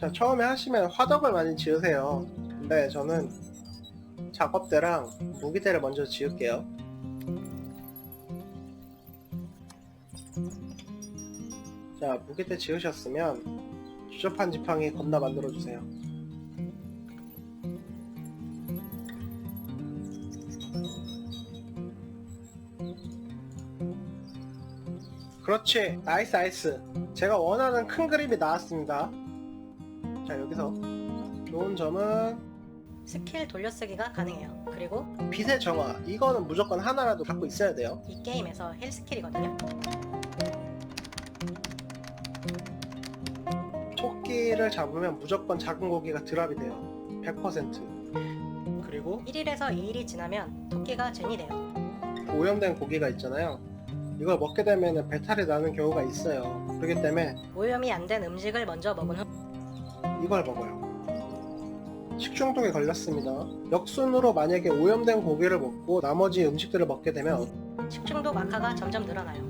자, 처음에 하시면 화덕을 많이 지으세요. 근데 저는 작업대랑 무기대를 먼저 지을게요. 자, 무기대 지으셨으면 주접한 지팡이 겁나 만들어주세요. 그렇지, 나이스 나이스. 제가 원하는 큰 그림이 나왔습니다. 자, 여기서 좋은 점은 스킬 돌려쓰기가 가능해요. 그리고 빛의 정화. 이거는 무조건 하나라도 갖고 있어야 돼요. 이 게임에서 힐 스킬이거든요. 토끼를 잡으면 무조건 작은 고기가 드랍이 돼요. 100%. 그리고 1일에서 2일이 지나면 토끼가 젠이 돼요. 오염된 고기가 있잖아요. 이걸 먹게 되면 배탈이 나는 경우가 있어요. 그렇기 때문에 오염이 안 된 음식을 먼저 먹은 후 이걸 먹어요. 식중독에 걸렸습니다. 역순으로 만약에 오염된 고기를 먹고 나머지 음식들을 먹게 되면 식중독 악화가 점점 늘어나요.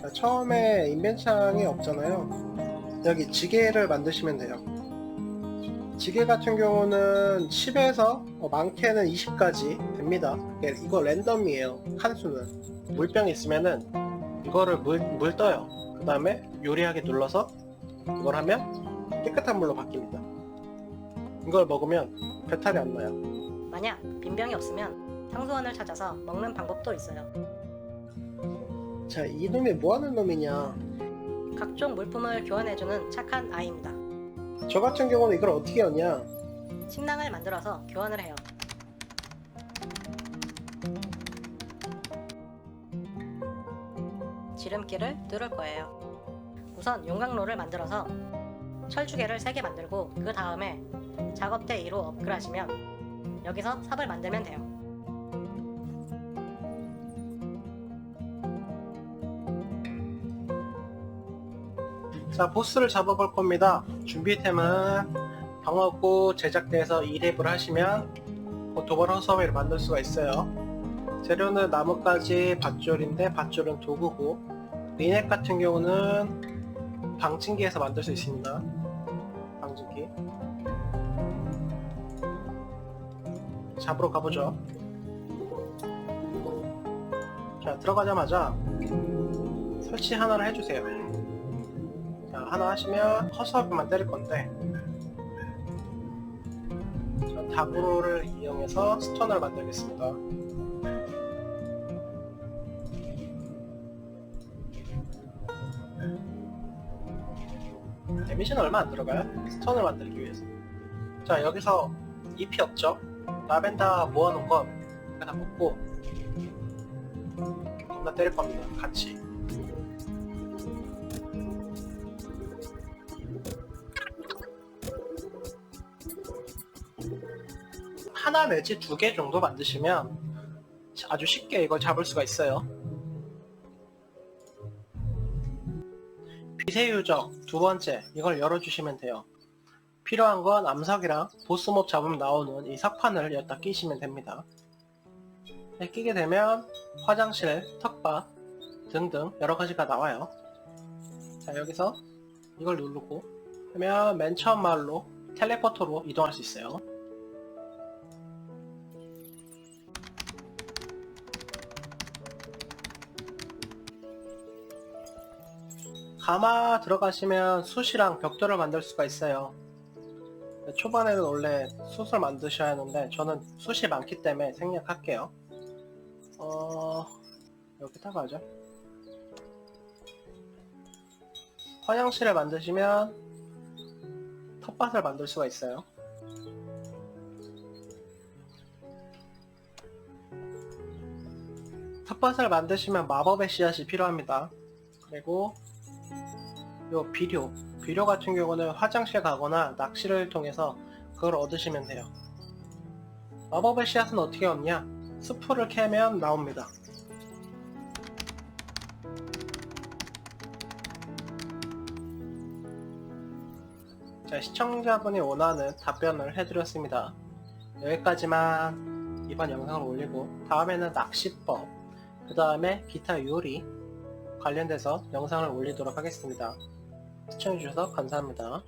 자, 처음에 인벤창이 없잖아요. 여기 지게를 만드시면 돼요. 지게 같은 경우는 10에서 어, 많게는 20까지 됩니다. 이게- 이거 랜덤이에요. 칸수는. 물병이 있으면은 이거를 물, 물 떠요. 그 다음에 요리하게 눌러서 이걸 하면 깨끗한 물로 바뀝니다. 이걸 먹으면 배탈이 안 나요. 만약 빈병이 없으면 상수원을 찾아서 먹는 방법도 있어요. 자, 이놈이 뭐 하는 놈이냐. 각종 물품을 교환해주는 착한 아이입니다. 저 같은 경우는 이걸 어떻게 하냐. 침낭을 만들어서 교환을 해요. 지름길을 뚫을 거예요. 우선 용광로를 만들어서 철주개를 3개 만들고 그 다음에 작업대 2로 업글하시면 여기서 삽을 만들면 돼요. 자, 보스를 잡아볼 겁니다. 준비템은 방어구 제작대에서 2랩을 하시면 그 도발 허수아비를 만들 수가 있어요. 재료는 나뭇가지, 밧줄인데 밧줄은 도구고 리넷 같은 경우는 방진기에서 만들 수 있습니다. 방진기. 잡으러 가보죠. 자, 들어가자마자 설치 하나를 해주세요. 자, 하나 하시면 허수아비만 때릴 건데 자, 다구로를 이용해서 스톤을 만들겠습니다. 데미지는 얼마 안 들어가요? 스톤을 만들기 위해서. 자, 여기서 잎이 없죠? 라벤더 모아놓은 거 하나 먹고 겁나 때릴 겁니다. 같이. 하나 내지 두 개 정도 만드시면 아주 쉽게 이걸 잡을 수가 있어요. 빛의 유적 두 번째 이걸 열어주시면 돼요. 필요한 건 암석이랑 보스몹 잡으면 나오는 이 석판을 여기다 끼시면 됩니다. 네, 끼게 되면 화장실, 턱밭 등등 여러 가지가 나와요. 자 여기서 이걸 누르고 하면 맨 처음 마을로 텔레포터로 이동할 수 있어요. 가마 들어가시면 숯이랑 벽돌을 만들 수가 있어요. 초반에는 원래 숯을 만드셔야 하는데 저는 숯이 많기 때문에 생략할게요. 어... 여기다가 하죠. 화장실을 만드시면 텃밭을 만들 수가 있어요. 텃밭을 만드시면 마법의 씨앗이 필요합니다. 그리고 요 비료, 비료 같은 경우는 화장실 가거나 낚시를 통해서 그걸 얻으시면 돼요. 마법의 씨앗은 어떻게 얻냐? 수프를 캐면 나옵니다. 자, 시청자분이 원하는 답변을 해드렸습니다. 여기까지만 이번 영상을 올리고 다음에는 낚시법, 그 다음에 기타 요리 관련돼서 영상을 올리도록 하겠습니다. 시청해주셔서 감사합니다.